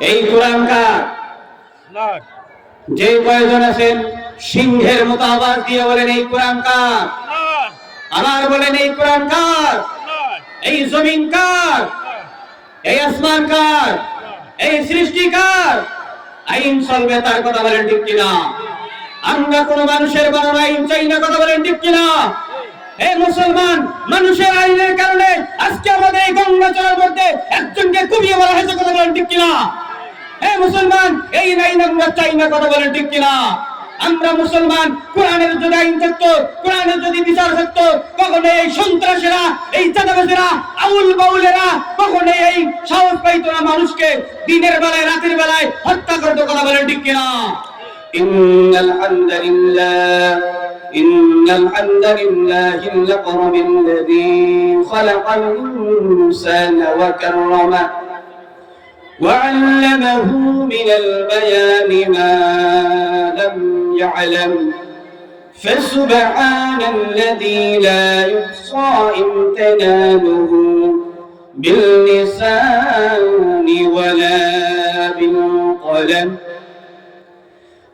এই কোরআন কার যে কয়েকজন আছেন সিংহের মতো আওয়াজ দিয়ে বলেন এই কোরআন কার আবার বলেন এই কোরআন কার এই জমিন কার এই আসমান কার এই সৃষ্টি কার আইন চলবে তার কথা বলেন ঠিক কিনা? আমরা কোন মানুষের বানানো আইন চাই না কথা বলেন ঠিক কিনা? এই মুসলমান, মানুষের আইনের কারণে আজকে আমাদের এই গঙ্গা চলার মধ্যে একজনকে কুবিয়ে বলা হয়েছে কথা বলেন ঠিক কিনা? এই মুসলমান, এই আইন আমরা চাই না কথা বলেন ঠিক কিনা? আমরা মুসলমান, কোরআনের যদি আইন থাকতো, কোরআনের যদি বিচার থাকতো কখনো এই সন্ত্রাসীরা, এই চাঁদাবাজেরা আউল বাউলেরা কখনো এই সাহস পাইতো না মানুষকে। দিনের বেলায়, রাতের বেলায় হত্যা করতো কথা বলেন ঠিক কিনা? إن الحمد لله إن الحمد لله الأقرب الذي خلق الإنسان وكرمه وعلمه من البيان ما لم يعلم فسبحان الذي لا يحصى امتنانه باللسان ولا بالقلم.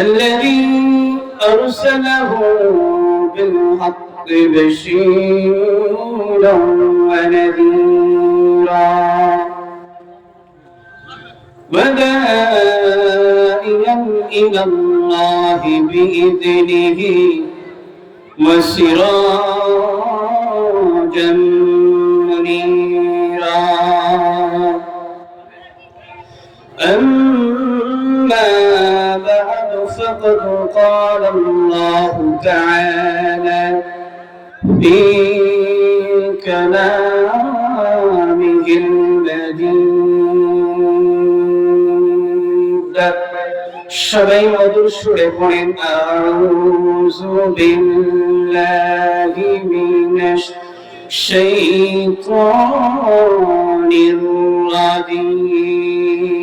الذي أرسله بالحق بشيرا ونذيرا ودائيا إلى الله بإذنه وسراجا منيرا. فقد قال الله تعالى في كلامه المجيد সবাই মধুর সুরে পড়েন আউযু বিল্লাহি মিনাশ শাইতানির রাজিম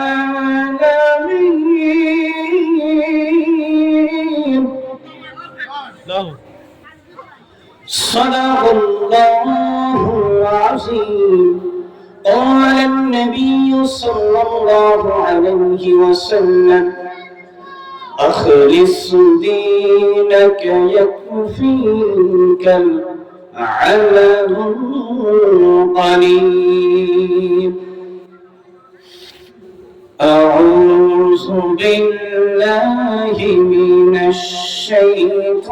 صدق الله العظيم. قال النبي صلى الله عليه وسلم أخلص دينك يكفيك العمل القليل أعوذ بالله من الشيطان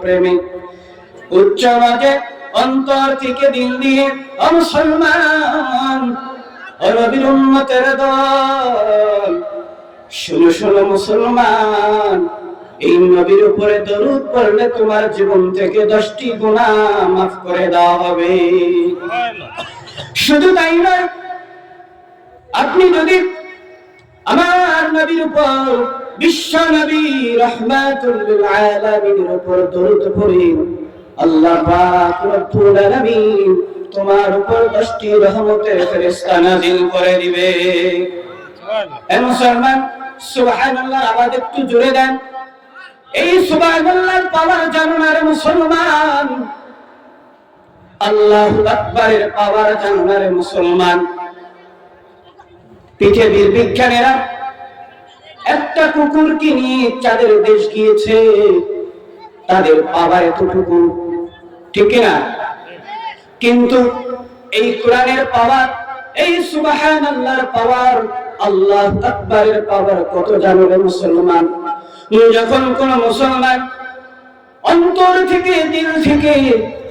প্রেমে উচ্চ অন্তর থেকে দিয়ে দল, শোনো শোনো মুসলমান, এই নবীর উপরে দরুদ পড়লে তোমার জীবন থেকে দশটি গুণা মাফ করে দেওয়া হবে। শুধু তাই নয়, আপনি যদি আমার নবীর উপর বিশ্ব নবী রহমাতুল আলামিনের উপর দরুদ পড়েন আল্লাহ পাক রব্বুল আলামিন তোমার উপর দশটি রহমতের ফেরেশতা নাযিল করে দিবে। এ মুসলমান, সুবহানাল্লাহ, আওয়াজ একটু জোরে দেন। এই সুবহানাল্লাহ পাওয়ার জানুন আর মুসলমান? আল্লাহু আকবারের পাওয়ার জানুন আর মুসলমান? পৃথিবীর বিজ্ঞানীরা একটা কুকুরকে নিয়ে চাঁদের দেশ গিয়েছে, তাদের পাওয়ার এতটুকু ঠিক না? কিন্তু এই কোরআনের পাওয়ার, এই সুবাহান আল্লাহর পাওয়ার, আল্লাহ আকবরের পাওয়ার কত জানবে মুসলমান? যখন কোন মুসলমান অন্তর থেকে, দিল থেকে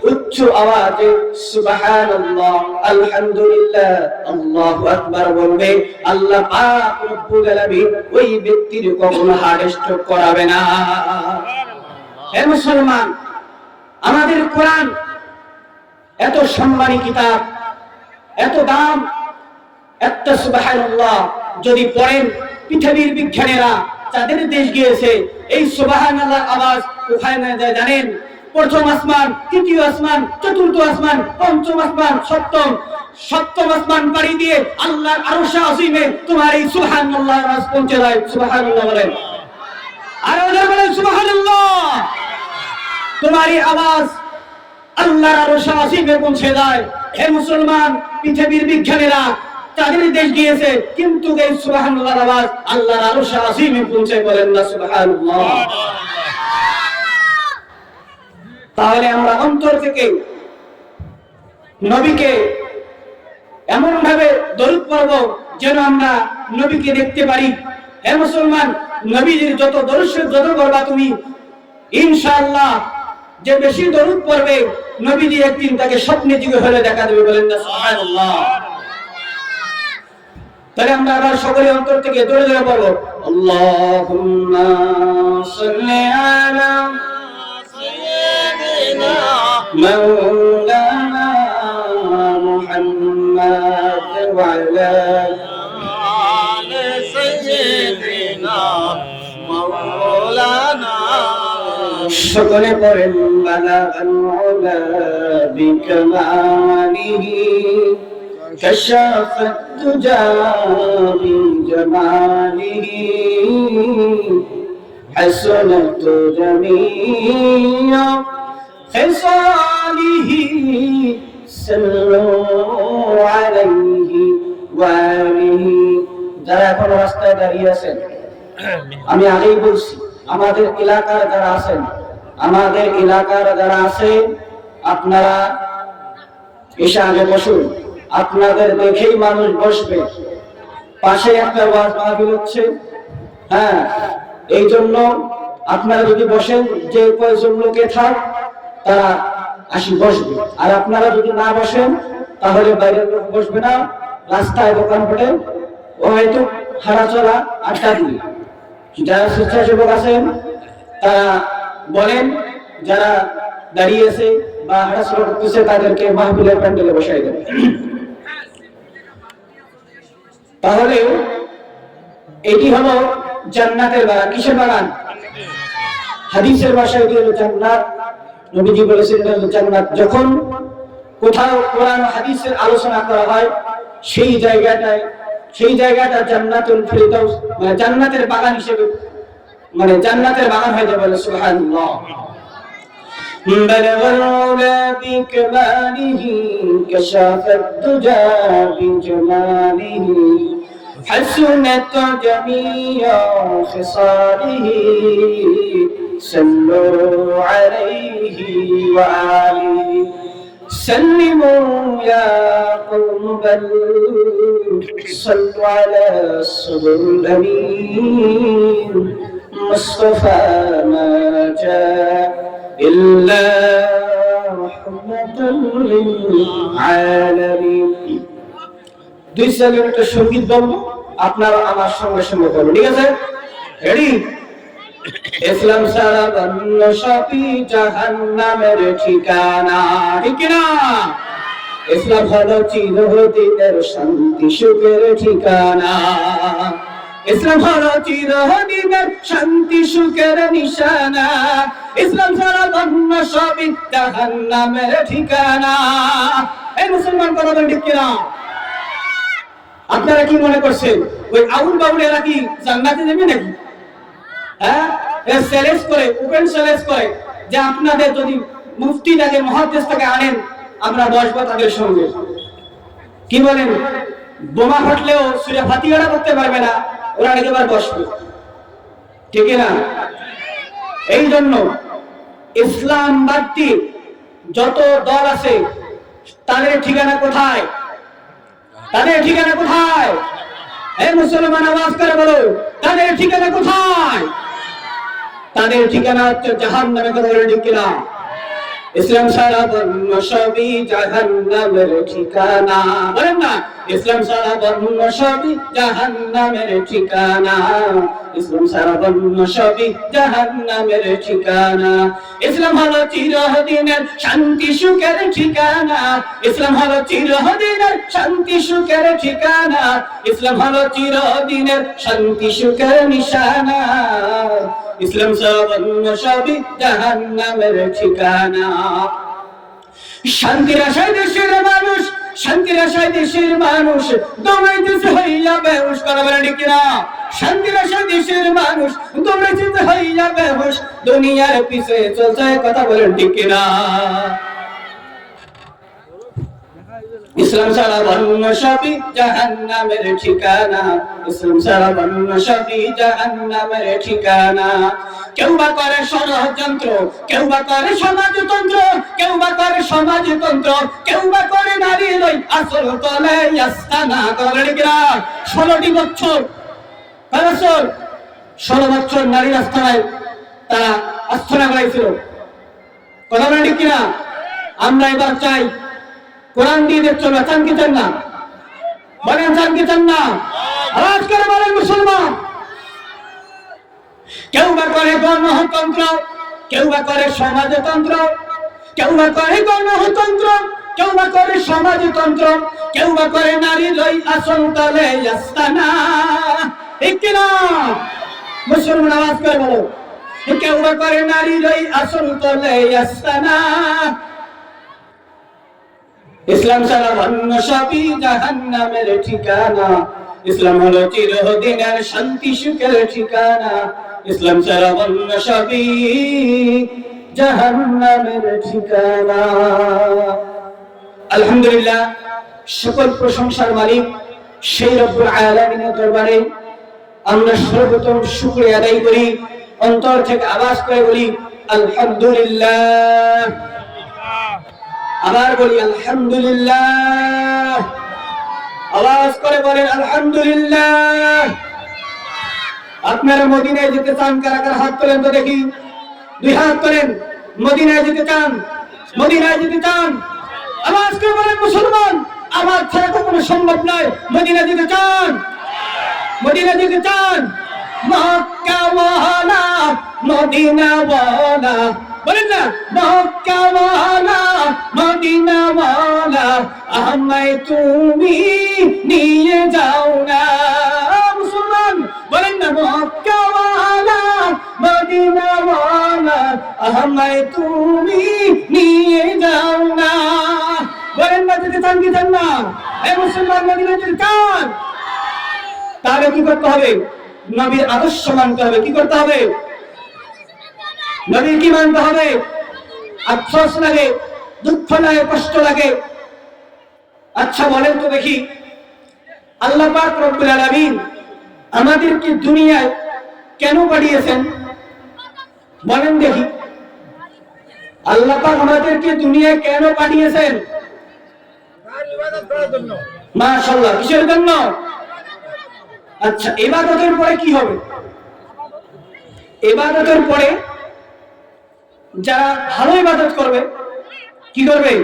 উচ্চ আওয়াজে সুবহানাল্লাহ আলহামদুলিল্লাহ আল্লাহু আকবার বলবে আল্লাহ পাক রব্বুল আলামিন ওই ব্যক্তির কখনো হার্ট স্ট্রোক করাবে না। হে মুসলমান আমাদের কোরআন এত সম্মানী কিতাব এত দাম একটা সুবহানাল্লাহ যদি পড়েন পৃথিবীর বিজ্ঞানীরা যাদের দেশ গিয়েছে এই সুবহানাল্লাহ আওয়াজ কোথায় না যায় জানেন? প্রথম আসমান, তৃতীয় আসমান, চতুর্থ আসমান, পঞ্চম আসমান, সপ্তম। সপ্তম আসমান পাড়ি দিয়ে আল্লাহর আরশে আসিমে তোমার এই সুবহানাল্লাহ আওয়াজ পৌঁছে যায় সুবহানাল্লাহ বলেন। আর বলেন, সুবহানাল্লাহ। তোমার এই আওয়াজ আল্লাহর আরশে আসিমে পৌঁছে যায় হে মুসলমান, পৃথিবীর বিজ্ঞানীরা, তাদের দেশ গিয়েছে কিন্তু এই সুবহানাল্লাহর আওয়াজ আল্লাহর আরও আসিমে পৌঁছে বলেন না, সুবহানাল্লাহ। তাহলে আমরা অন্তর থেকে নবীকে এমন ভাবে দরুদ পড়ব যেন আমরা নবীকে দেখতে পারি। হে মুসলমান, নবীজির যত দরুদ যত করবা তুমি, ইনশাআল্লাহ যে বেশি দরুদ পড়বে, নবীজি একদিন তাকে স্বপ্নে যুগে হলে দেখা দেবে বলেন না, সুবহানাল্লাহ। তাহলে আমরা আবার সকলে অন্তর থেকে দৌড়ে পড়ব। আল্লাহুম্মা সাল্লি আলা مولانا محمد وعلى آل سيدنا مولانا সকলে পড়েন বালাগাল উলা বিকামালিহ كشف الدجى بجماله حسنت جميع خصاله صلوا عليه وآله যারা এখন রাস্তায় দাঁড়িয়ে আছেন আমি আগেই বলছি আমাদের এলাকার যারা আছেন আমাদের এলাকার যারা আছে আপনারা এসে আগে বসুন আপনাদের দেখেই মানুষ বসবে পাশে একটা ওয়াজ মাহফিল হচ্ছে হ্যাঁ এই জন্য আপনারা যদি বসেন যে কয়েকজন লোকে থাক তারা আসি বসবে। আর আপনারা যদি না বসেন, তাহলে বাইরের লোক বসবে না। রাস্তায় দোকান পড়ে ও হয়তো হারা চলা আড্ডা দিবে। যারা স্বেচ্ছাসেবক আছেন, তারা বলেন, যারা দাঁড়িয়েছে বা হাঁটাচলা করতেছে, তাদেরকে মাহফিলের প্যান্ডেলে বসাই দেবে। তাহলে এটি হলো জান্নাতের বাগান। কিসের বাগান? হাদিসের ভাষায় এটি হলো জান্নাত। নবীজি বলেছেন এটা হলো জান্নাত যখন কোথাও কোরআন ও হাদিসের আলোচনা করা হয় সেই জায়গাটায় সেই জায়গাটা জান্নাতুল ফেরদাউস মানে জান্নাতের বাগান হিসেবে মানে জান্নাতের বাগান হয়ে যাবে সুবহানাল্লাহ بلغ العلا بكماله كشاف الدجى بجماله حسنت جميع خصاله صلوا عليه وآله سلموا يا قوم بل صلوا على الصبر الأمين مصطفى ما جاء إلا রাহমাতাল লিল আলামিন দুই সেকেন্ড একটা সঙ্গীত বলবো আপনারা আমার সঙ্গে সঙ্গে বলুন ঠিক আছে রেডি ইসলাম সারা বন্য সবই জাহান্নামের ঠিকানা, ঠিক না ইসলাম হলো চিরদিনের শান্তি, সুখের ঠিকানা। ইসলাম হলো চিরদিনের শান্তি, সুখের নিশানা। ইসলাম সারা বন্য সবই জাহান্নামের ঠিকানা। এই মুসলমান কথা বলেন ঠিক কিনা? আপনারা কি মনে করছেন? ওই আউল বাউল এরা কি জান্নাতে যাবে নাকি? হ্যাঁ? সেলেস করে ওপেন সেলেস করে, যে আপনাদের যদি মুফতিটাকে মহাদেশটাকে আনেন, আমরা বসবো তাদের সঙ্গে। কি বলেন? বোমা ফাটলেও সুরে ফাতিহারা করতে পারবে না, ওরা একেবারে বসবে। ঠিক না? এই জন্য ইসলাম বাদটি যত দল আছে, তাদের ঠিকানা কোথায়? তাদের ঠিকানা কোথায়? এই মুসলমান, আওয়াজ করে বলো, তাদের ঠিকানা কোথায়? তাদের ঠিকানা হচ্ছে জাহান নামে করে ঠিক কিনা ইসলাম সারা বর্ণ সবই জাহান নামের ঠিকানা। বলেন না ইসলাম সারা বর্ণ সবই জাহান নামের ঠিকানা। ইসলাম সারা বর্ণ সবই জাহান নামের ঠিকানা। ইসলাম হলো চিরদিনের শান্তি সুখের ঠিকানা। ইসলাম হলো চিরদিনের শান্তি সুখের ঠিকানা। ইসলাম হলো চিরদিনের শান্তি সুখের নিশানা। ইসলাম সবন্য সবই জাহান্নামের ঠিকানা। শান্তির আশায় দেশের মানুষ শান্তির আশায় দেশের মানুষ দৌড়াইতেছে হইয়া বেহস করা বলে ঠিক না শান্তির আশায় দেশের মানুষ দৌড়াইতেছে হইয়া বেহস দুনিয়ার পিছে চলছে, কথা বলেন ঠিক না ইসলাম সারা বর্ণ সবই জাহান্নামের ঠিকানা। ইসলাম সারা বর্ণ সবই জাহান্নামের ঠিকানা। কেউ বা করে ষড়যন্ত্র, কেউ বা করে সমাজতন্ত্র, কেউ বা করে সমাজতন্ত্র, কেউ বা করে নারী লই আসল তলে আস্তানা কিনা ষোলোটি বছর বছর ষোলো বছর নারীর আস্থানায় তারা আস্থানা করাইছিল কথা বলে কিনা? আমরা এবার চাই কোরআন দিয়ে দেখছ না? চান কি চান না? বলেন, চান কি চান না? আওয়াজ বলেন, মুসলমান। কেউ বা করে গণতন্ত্র, কেউ বা করে সমাজতন্ত্র, কেউ বা করে গণতন্ত্র, কেউ বা করে সমাজতন্ত্র, কেউ বা করে নারী লই আসন তলে আস্তানা। ঠিক কিনা মুসলমান, আওয়াজ করে বলো। কেউ বা করে নারী লই আসন তলে আস্তানা। ইসলাম সারা বন্য সবই জাহান্নামের ঠিকানা। ইসলাম হলো চিরদিনের শান্তি, সুখের ঠিকানা। ইসলাম সারা বন্য সবই জাহান্নামের ঠিকানা। আলহামদুলিল্লাহ, সকল প্রশংসার মালিক সেই রব্বুল আলামিনের দরবারে আমরা সর্বপ্রথম শুকরিয়া আদায় করি, অন্তর থেকে আওয়াজ করে বলি, আলহামদুলিল্লাহ। আবার বলি, আলহামদুলিল্লাহ। আওয়াজ করে বলেন, আলহামদুলিল্লাহ। আপনারা মদিনায় যেতে চান, কারা কারা হাত তোলেন তো দেখি। দুই হাত তোলেন, মদিনায় যেতে চান, মদিনায় যেতে চান। আওয়াজ করে বলেন, মুসলমান, আমার ছাড়া কখনো সম্ভব নয় মদিনা যেতে চান। মদিনা যেতে চান। মক্কা ওয়ালা মদিনা ওয়ালা বলেন না। মক্কা ওয়ালা মদিনা ওয়ালা আমায় তুমি নিয়ে যাও না। মুসলমান, বলেন না। মক্কা ওয়ালা মদিনা ওয়ালা আমায় তুমি নিয়ে যাও না। বলেন না যেতে চান কি চান না। এই মুসলমান মদিনা যেতে চান তাহলে কি করতে হবে? নবীর আদর্শ মানতে হবে। কি করতে হবে? নবীর কি মানতে হবে? আফসোস লাগে, দুঃখ লাগে, কষ্ট লাগে। আচ্ছা বলেন তো দেখি। আল্লাহ পাক রব্বুল আলামিন আমাদেরকে দুনিয়ায় কেন পাঠিয়েছেন? বলেন দেখি। আল্লাহ পাক আমাদেরকে দুনিয়ায় কেন পাঠিয়েছেন? মাশাআল্লাহ, কিসের জন্য? আচ্ছা এবাদতের পরে কি হবে? এবাদতের পরে যারা ভালো ইবাদত করবে, কি করবে?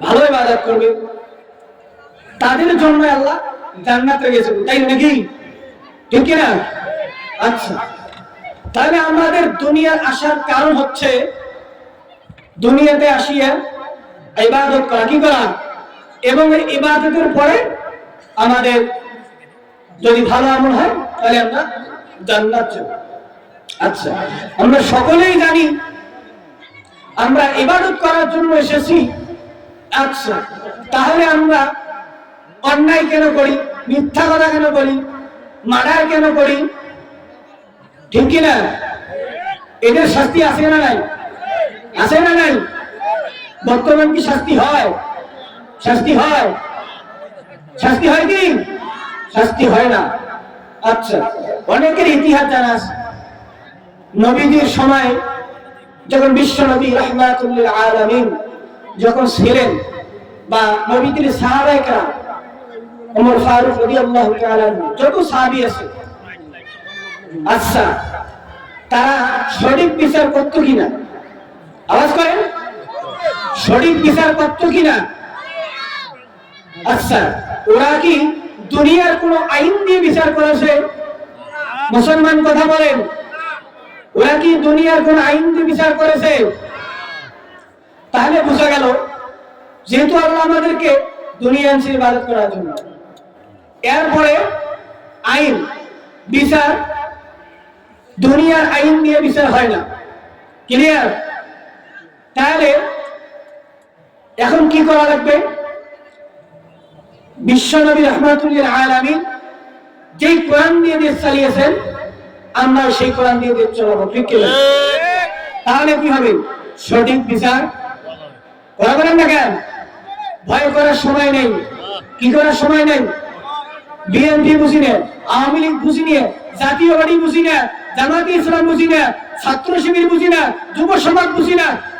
ভালো ইবাদত করবে। তাদের জন্য আল্লাহ জান্নাতে গেছে। তাই নাকি? ঠিক না? আচ্ছা। তাহলে আমাদের দুনিয়ার আসার কারণ হচ্ছে, দুনিয়াতে আসিয়া ইবাদত করা, কি করা? এবং এই ইবাদতের পরে আমাদের যদি ভালো আমল হয়, তাহলে আমরা জান্নাত যাব। আচ্ছা আমরা সকলেই জানি, আমরা ইবাদত করার জন্য এসেছি। আচ্ছা তাহলে আমরা অন্যায় কেন করি? মিথ্যা কথা কেন বলি মার্ডার কেন করি? ঠিক কি না এদের শাস্তি আছে না নাই? আছে না নাই? বর্তমান কি শাস্তি হয়? শাস্তি হয়? শাস্তি হয় কি? শাস্তি হয় না। আচ্ছা অনেকের ইতিহাস জানা আছে। নবীজির সময় যখন বিশ্ব নবী রহমাতুল্লিল আলামিন যখন ছিলেন বা নবীজির সাহাবায়ে ওমর ফারুক তাআলা আনহু, যত সাহাবি আছে আচ্ছা তারা সঠিক বিচার করতো কিনা? আওয়াজ করেন? সঠিক বিচার করতো কিনা? আচ্ছা ওরা কি দুনিয়ার কোন আইন দিয়ে বিচার করেছে? মুসলমান কথা বলেন। ওরা কি দুনিয়ার কোন আইন দিয়ে বিচার করেছে? তাহলে বোঝা গেল, যেহেতু আল্লাহ আমাদেরকে দুনিয়া আনছে ইবাদত করার জন্য। এরপরে আইন, বিচার, দুনিয়ার আইন দিয়ে বিচার হয় না। ক্লিয়ার তাহলে এখন কি করা লাগবে? বিশ্বনবী রহমাতুল্লিল আলামিন যেই কোরআন দিয়ে দেশ চালিয়েছেন আমরা সেই কোরআন দিয়ে দেব চলাবো, ঠিক কি তাহলে কি হবে? সঠিক বিচার করা করেন না কেন? ভয় করার সময় নেই। কি করার সময় নেই? বিএনপি বুঝি না, আওয়ামী লীগ বুঝি নিয়ে জাতীয় বাড়ি বুঝি না জামাতি ইসলাম বুঝি না, ছাত্র শিবির বুঝি না, যুব সমাজ বুঝি না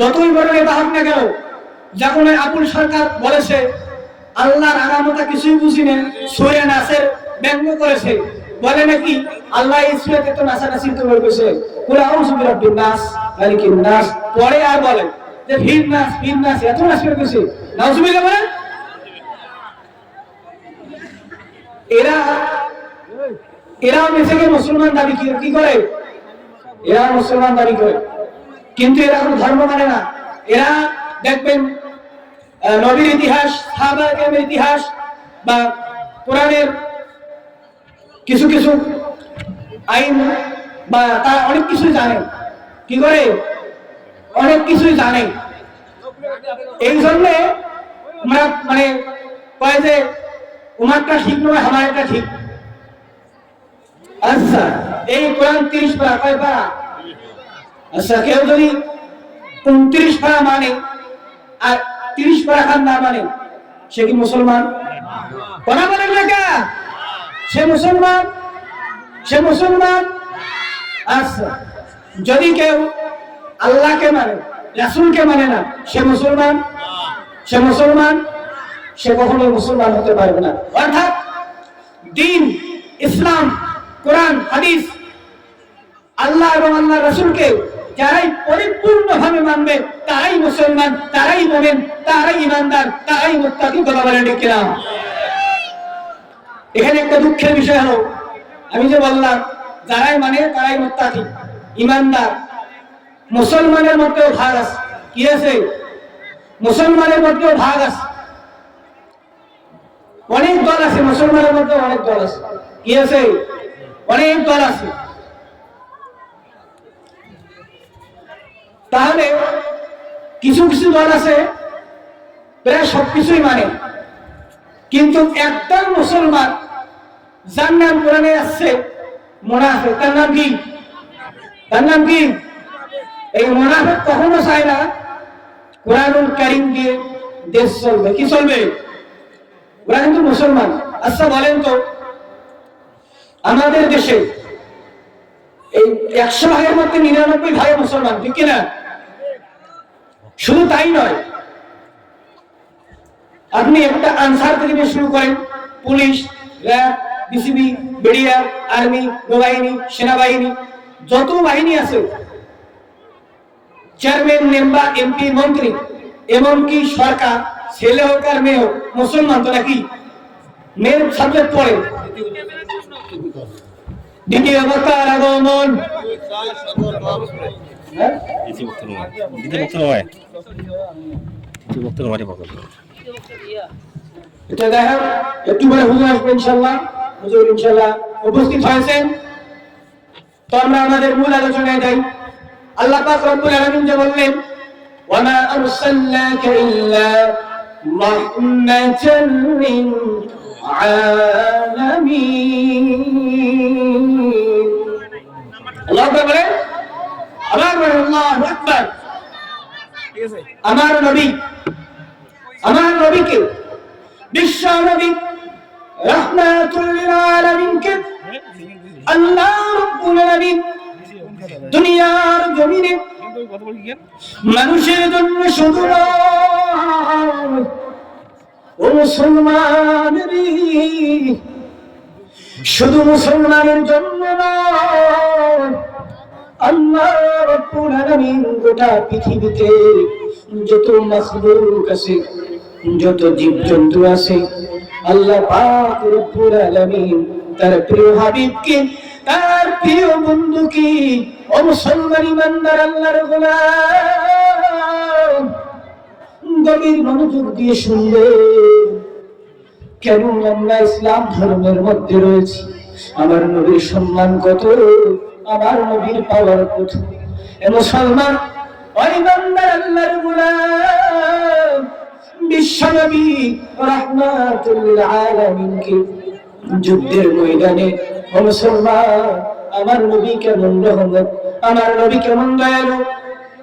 যতই বড় নেতা হোক না কেন, যখন আবুল সরকার বলেছে, আল্লাহর আগামতা কিছুই বুঝি না, সৈরা নাসের ব্যঙ্গ করেছে, বলে নাকি আল্লাহ ইসলামকে তো আউযু বিরাব্বিন নাস, মালিকিন নাস, পরে আর বলে যে নাস নাস, এত নাস বলেন এরা এরা নিজেকে মুসলমান দাবি কি করে? এরা মুসলমান দাবি করে। কিন্তু এরা কোনো ধর্ম মানে না। এরা দেখবেন নবীর ইতিহাস ইতিহাস বা কোরআনের কিছু কিছু আইন বা তারা অনেক কিছু জানে। কি করে? অনেক কিছুই জানে। এই জন্য আমরা মানে কয় যে, উমারটা ঠিক নয় আমারটা ঠিক। আচ্ছা এই কোরআন তিরিশ পারা, কয় পারা? আচ্ছা কেউ যদি উনত্রিশ পারা মানে আর তিরিশ পারা খান না মানে সে কি মুসলমান? কথা বলেন লেখা সে মুসলমান? সে মুসলমান? আচ্ছা যদি কেউ আল্লাহকে মানে রাসূলকে মানে না, সে মুসলমান? সে মুসলমান? সে কখনোই মুসলমান হতে পারবে না। অর্থাৎ দিন, ইসলাম, কোরআন, হাদিস, আল্লাহ এবং আল্লাহ রসুলকে যারাই পরিপূর্ণভাবে মানবে, তারাই মুসলমান, তারাই মোমেন, তারাই ইমানদার, তারাই মুত্তাকি কথা বলেন কিনা? এখানে একটা দুঃখের বিষয় হলো, আমি যে বললাম, যারাই মানে তারাই মুত্তাকি, ইমানদার। মুসলমানের মধ্যেও ভাগ আছে। কি আছে? মুসলমানের মধ্যেও ভাগ আছে। অনেক দল আছে, মুসলমানের মধ্যে অনেক দল আছে। কি আছে? অনেক দল আছে। তাহলে কিছু কিছু দল আছে, প্রায় সবকিছুই মানে। কিন্তু একটা মুসলমান যার নাম কোরআনে আসছে মোনাফেক তার নাম কি? তার নাম কি? এই মোনাফেক কখনো চায় না, কোরআনুল কারিম দিয়ে দেশ চলবে। কি চলবে? ওরা কিন্তু মুসলমান। আচ্ছা বলেন তো, আমাদের দেশে এই একশো ভাগের মধ্যে নিরানব্বই ভাগে মুসলমান, ঠিক কিনা? শুধু তাই নয়, আপনি একটা আনসার থেকে শুরু করেন, পুলিশ বিসিবি বিডিআর আর্মি, নৌবাহিনী, সেনাবাহিনী, যত বাহিনী আছে, চেয়ারম্যান, মেম্বার, এমপি, মন্ত্রী, এমনকি সরকার, ছেলে হোক আর মেয়ে হোক, মুসলমান তো নাকি মেয়ের সাবজেক্ট পড়ে দ্বিতীয় বক্তার আগমন? দ্বিতীয় বক্তব্য নয় দ্বিতীয় বক্তব্য নয়। দ্বিতীয় বক্তব্য নয় বক্তব্য এটা একটু পরে হুজুর আসবে ইনশাল্লাহ হুজুর ইনশাল্লাহ উপস্থিত হয়েছেন। তো আমরা আমাদের মূল আলোচনায় যাই। আল্লাহ পাক রব্বুল আলামিন যে বললেন ওয়ামা আরসালনাকা ইল্লা রাহমাতান লিল আলামিন। আল্লাহ বলেন আমার নবী আমার নবীকে মানুষের জন্য শুধু ও মুসলমানেরই শুধু মুসলমানের জন্য নয় আল্লাহ রব্বুল আলামিন গোটা পৃথিবীতে যত মাখলুক আছে, যত জীবজন্তু আছে, আল্লাহ পাক রব্বুল আলামিন তার প্রিয় হাবিবকে, তার প্রিয় বন্ধুকে, ও মুসলমান ইমানদার আল্লাহর গোলাম, গভীর মনোযোগ দিয়ে শুনবে। কেন আমরা ইসলাম ধর্মের মধ্যে রয়েছি? আমার নবীর সম্মান কত? আমার নবীর পাওয়ার কত এ মুসলমান ওই বান্দার আল্লাহর গোলাম বিশ্বনবী রাহমাতুল আলামিনকে যুদ্ধের ময়দানে, ও মুসলমান, আমার নবী কেমন রহমত, আমার নবী কেমন দয়ালু,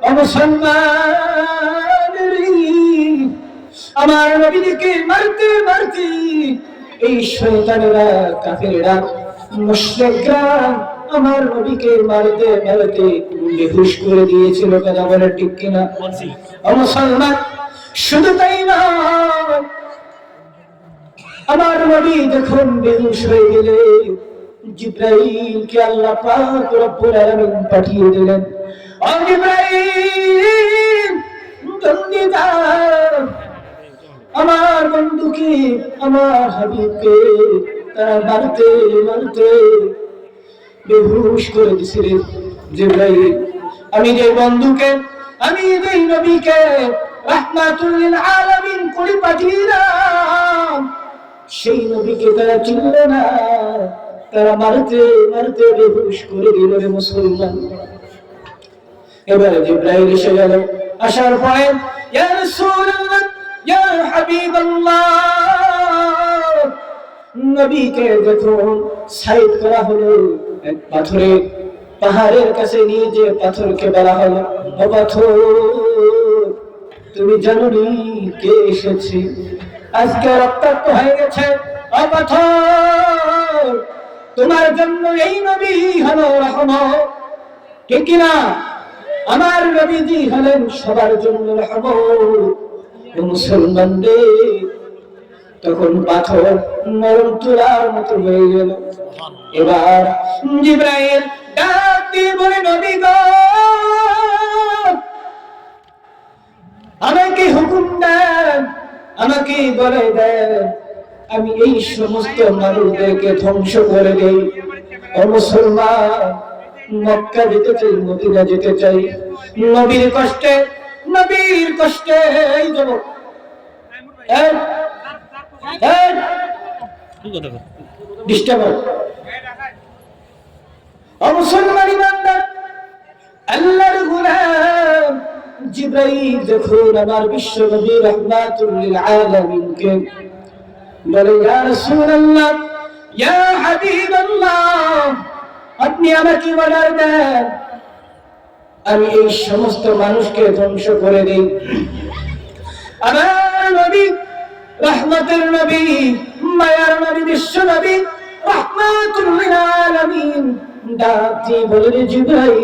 ও মুসলমান আমার নবীকে মারতে মারতে এই শয়তানেরা, কাফেরেরা, মুশরিকরা আমার নবীকে মারতে মারতে বেহুশ করে দিয়েছিল কথা বলে ঠিক কিনা? মুসলমান শুধু তাই না আমার নবী যখন বেহুশ হয়ে গেলে জিব্রাইলকে আল্লাহ পাক রব্বুল আলামিন পাঠিয়ে দিলেন। ও জিব্রাইল জলদি আমার বন্ধুকে আমার হাবিবকে তারা মারতে মারতে বেহুশ করে দিছিলেন জিব্রাইল আমি যে বন্ধুকে, আমি যে নবীকে রাহমাতুল লিল আলামিন করে পাঠিয়েছিলাম, সেই নবীকে তারা চিনল না। তারা মারতে মারতে বেহুশ করে দিল রে মুসলমান। এবারে জিব্রাইল এসে গেল। আসার পরে, ইয়া রাসূলুল্লাহ, ইয়া হাবিবাল্লাহ। নবীকে যখন সাইড করা হলো এক পাথরে পাহাড়ের কাছে নিয়ে যে পাথরকে বলা হলো, ও পাথর, তুমি জানো কে এসেছে? আজকে রক্তাক্ত হয়ে গেছে, ও পাথর, তোমার জন্য এই নবী হলো রহমত। ঠিক কিনা আমার নবীজি হলেন সবার জন্য রহমত। মুসলমানদের তখন পাথর নরম তুলার মতো হয়ে গেল। এবার জিব্রাইল ডাক দিয়ে বলে, নবী গো, আমাকে হুকুম দেন, আমাকে বলে দেন, আমি এই সমস্ত মানুষদেরকে ধ্বংস করে দেই। ও মুসলমান, মক্কা যেতে চাই, মদিনা যেতে চাই। নবীর কষ্টে নবীর কষ্টে এই যাব আল্লাহর গোলাম জিব্রাইল যখন আমার বিশ্ব নবী রহমাতুল আলামিনকে বলে ইয়া রাসূলুল্লাহ ইয়া হাবিবাল্লাহ আপনি আমাকে অর্ডার দেন। আমি এই সমস্ত মানুষকে ধ্বংস করে দেই। আমার নবী রহমতের নবী মায়ার নবী বিশ্ব নবী রহমাতুল আলামিন। ডাক দিয়ে বলে জিব্রাইল।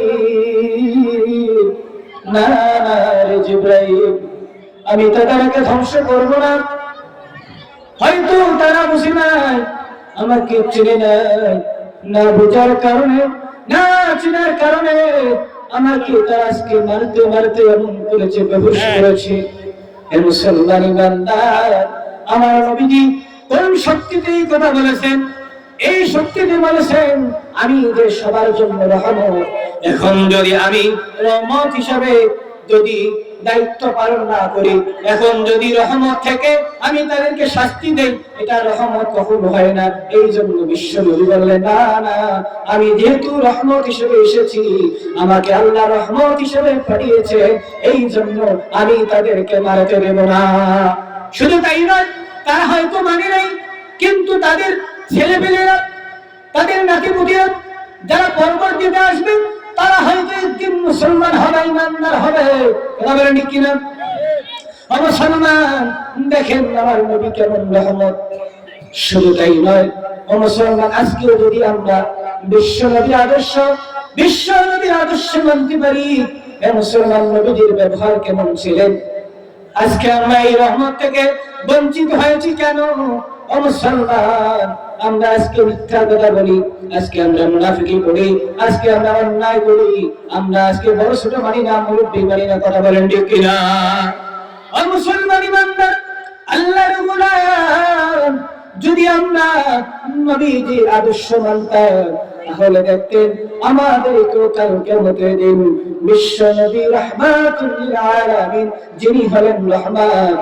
না না রে জিব্রাইল আমি তাদেরকে ধ্বংস করব না। হয়তো তারা বুঝি নাই আমার আমাকে চিনে নাই। না বোঝার কারণে না চেনার কারণে আমাকে তারা আজকে মারতে মারতে এমন করেছে বেহুশ করেছে। হে মুসলমানি বান্দার আমার নবীজি কোন শক্তিতে এই কথা বলেছেন? এই শক্তিতে বলেছেন, আমি যে সবার জন্য রহমত। এখন যদি আমি রহমত হিসাবে যদি দায়িত্ব পালন না করি, এখন যদি রহমত থেকে আমি তাদেরকে শাস্তি দেই, এটা রহমত কখনো হয় না। এই জন্য বিশ্ব নবী বললেন, না না, আমি যেহেতু রহমত হিসেবে এসেছি, আমাকে আল্লাহ রহমত হিসেবে পাঠিয়েছে এই জন্য আমি তাদেরকে মারতে দেব না। শুধু তাই নয়, তারা হয়তো মানে নাই, কিন্তু তাদের ছেলেপেলেরা, তাদের নাকি নাতিপুতিরা যারা পরবর্তীতে আসবে, তারা হয়তো একদিন মুসলমান হবে, ইমানদার হবে। বলেন কিনা? মুসলমান, দেখেন আমার নবী কেমন রহমত। শুধু তাই নয়, ও মুসলমান, আজকেও যদি আমরা বিশ্ব নবীর আদর্শ, বিশ্ব নবীর আদর্শ মানতে পারি মুসলমান নবীদের ব্যবহার কেমন ছিলেন? আজকে আমরা এই রহমত থেকে বঞ্চিত হয়েছি কেন? মুসলমান, আমরা আজকে মিথ্যা কথা বলি, আজকে আমরা মুনাফিকি করি, আজকে আমরা অন্যায় করি, আমরা আজকে বড় ছোট মানি না, মুরব্বী মানি না, কথা বলেন ঠিক কিনা? মুসলমান ইমানদার, আল্লাহর গোলাম যদি আমরা নবীজির আদর্শ মানতাম, তাহলে দেখতেন আমাদের কোথাও কেমতের দিন বিশ্ব নবী রহমাতুল আলামিন, যিনি হলেন রহমান,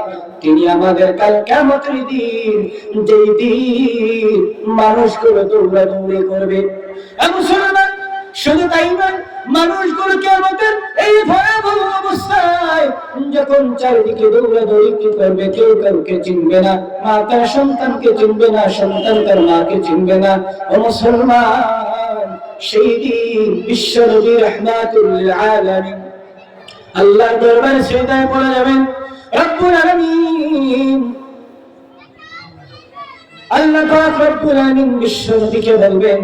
তিনি আমাদের কাল কেমতের দিন, যেই দিন মানুষগুলো দৌড়াদৌড়ি করবে। মুসলমান শুধু তাই নয় মানুষগুলো কেমতের এই ভয়াবহ অবস্থায় যখন চারিদিকে দৌড়াদৌড়ি করবে, কেউ কাউকে চিনবে না, মা তার সন্তানকে চিনবে না, সন্তান তার মাকে চিনবে না। ও মুসলমান, সেই দিন বিশ্ব নবী রহমাতুল আলামিন আল্লাহর দরবারে সেদায় পড়ে যাবেন, রব্বুল আলামিন। আল্লাহ পাক রব্বুল আলামিন বিশ্ব নবীকে বলবেন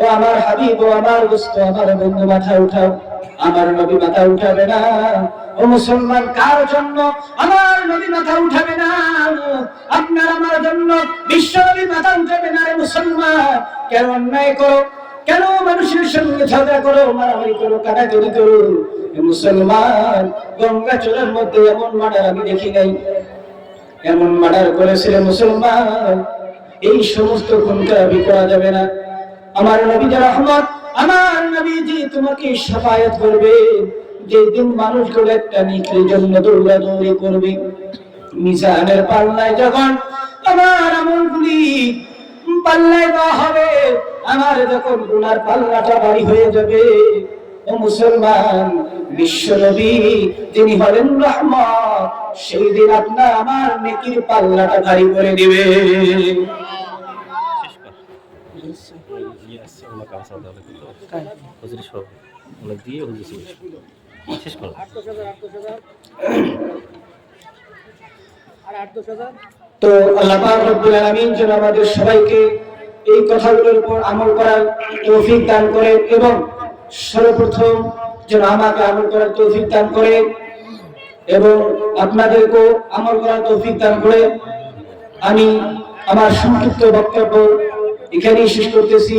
ও আমার হাবিব ও আমার দোস্ত আমার বন্ধু মাথা উঠাও, আমার নবী মাথা উঠাবে না। ও মুসলমান, কার জন্য আমার নবী মাথা উঠাবে না? আপনার আমার জন্য বিশ্ব নবী মাথা উঠাবে না রে মুসলমান। কেন অন্যায় করো? কেন মানুষের সঙ্গে ঝগড়া করো? মারামারি করো? কাটাকাটি করো? মুসলমান, গঙ্গা চোরের মধ্যে এমন মার্ডার আমি দেখি নাই। এমন মার্ডার করেছিল মুসলমান। এই সমস্ত খুনকাবি করা যাবে না। আমার নবী যে রহমত, আমার নবী যে তোমাকে সাফায়াত করবে। যেদিন মানুষগুলো একটা নিখির জন্য দৌড়াদৌড়ি করবে, মিজানের পাল্লায় যখন আমার আমল আমলগুলি পাল্লায় দেওয়া হবে, আমার যখন গুনার পাল্লাটা বাড়ি হয়ে যাবে। ও মুসলমান, বিশ্ব নবী তিনি হলেন রহমত, সেই দিন আপনার আমার নেকির পাল্লাটা ভারী করে দিবে ইয়ে আসছে অন্য কাজ হুজুরি সব অনেক দিয়ে হুজুর শেষ করো তো আল্লাহ রব্বুল আলামিন যেন আমাদের সবাইকে এই কথাগুলোর উপর আমল করার তৌফিক দান করে এবং সর্বপ্রথম যেন আমাকে আমল করার তৌফিক দান করে এবং আপনাদেরকেও আমল করার তৌফিক দান করে আমি আমার সংক্ষিপ্ত বক্তব্য এখানেই শেষ করতেছি।